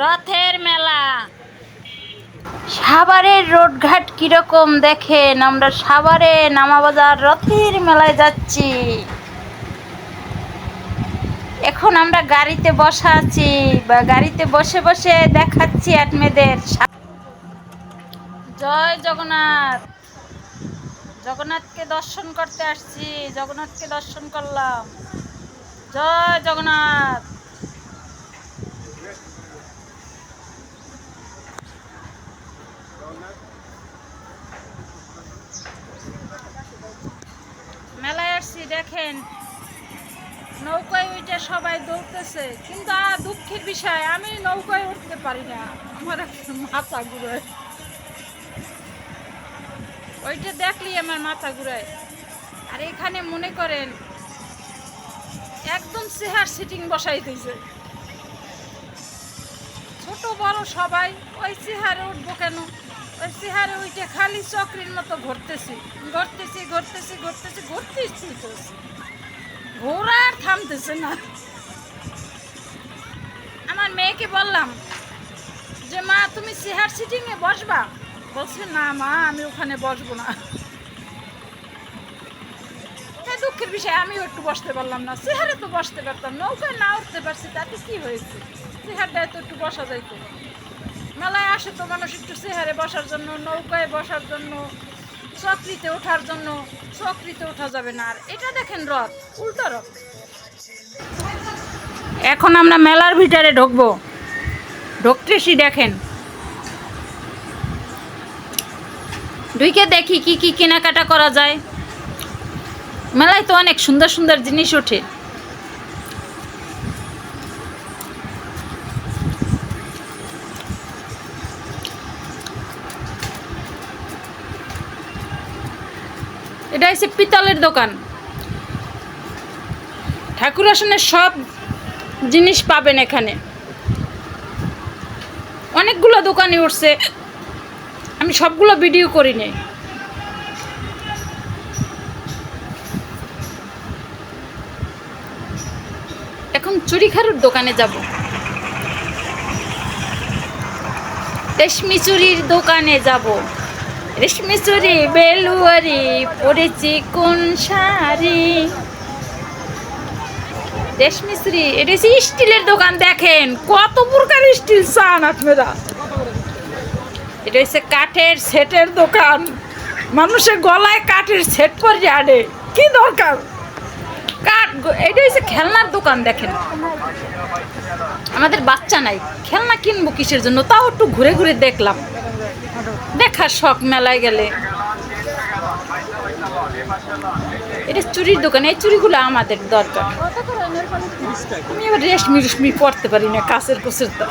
রথের মেলা। সাভারের রোডঘাট কীরকম দেখেন? আমরা সাভারে নামাবাজার রথের মেলায় যাচ্ছি। এখন আমরা গাড়িতে বসা আছি। বা গাড়িতে বসে বসে দেখাচ্ছি আত্মেদের জয় জগন্নাথ। জগন্নাথকে দর্শন করতে আসছি। জগন্নাথকে দর্শন করলাম। জয় জগন্নাথ মেলায় আসছি দেখেন, নৌকায় উঠে সবাই দৌড়তেছে। কিন্তু দুঃখের বিষয়, আমি নৌকায় উঠতে পারি না। আমার মাথা ঘুরায়। ওইটা দেখলি আমার মাথা ঘুরায়। আর এখানে মনে করেন, একদম চেহার সিটিং বসাই দিয়েছে ছোট বড় সবাই, ওই চেহারে উঠবো কেন? ওই চেহারে উঠে খালি চক্রির মতো ঘুরতেছি। ঘুরতেছি ঘুরতেছি ঘুরতেছি ঘুরতেছি ঘোরা আর থামতেছে না। আমার মেয়েকে বললাম যে, মা, তুমি চেহার সিটিংয়ে বসবা? বলছে, না মা, আমি ওখানে বসবো না। দুঃখের বিষয়, আমিও একটু বসতে পারলাম না। চেহারে তো বসতে পারতাম নৌকায় না উঠতে পারছি, তাতে কি হয়েছে? চেহারটায় তো একটু বসা যাইতো। মেলায় আসে তো মানুষ একটু চেহারে বসার জন্য, নৌকায় বসার জন্য, চকরিতে ওঠার জন্য, চকরিতে ওঠা যাবে না। আর এটা দেখেন রথ, উল্টো রথ। এখন আমরা মেলার ভিতরে ঢুকবো। ঢুকতেছি, দেখেন। ঢুকে দেখি কি কি কেনাকাটা করা যায়। মেলায় তো অনেক সুন্দর সুন্দর জিনিস ওঠে। এটা হচ্ছে পিতলের দোকান। ঠাকুর আসনের সব জিনিস পাবেন এখানে। অনেকগুলো দোকানে উঠছে। আমি সবগুলো ভিডিও করি চুরিখারুর দোকানে যাব। রেশমি চুরির দোকানে যাব। রেশমি চুরি বেলুয়ারি, পরেছি কোন শাড়ি? রেশমি চুরি এটা হচ্ছে স্টিলের দোকান, দেখেন, কত প্রকার স্টিল চান আপনারা। এটা হচ্ছে কাঠের সেটের দোকান। মানুষের গলায় কাঠের সেট পরে আনে। কি দরকার? কাঠ এটা হচ্ছে খেলনার দোকান দেখেন। আমাদের বাচ্চা নাই, খেলনা কিনবো কিসের জন্য? তাও একটু ঘুরে ঘুরে দেখলাম। দেখার শখ মেলায় গেলে। এটা চুরির দোকান, এই চুরিগুলো আমাদের দরকার। আমি আবার রেশমি রেশমি পড়তে পারি না, কাছের কোচের তো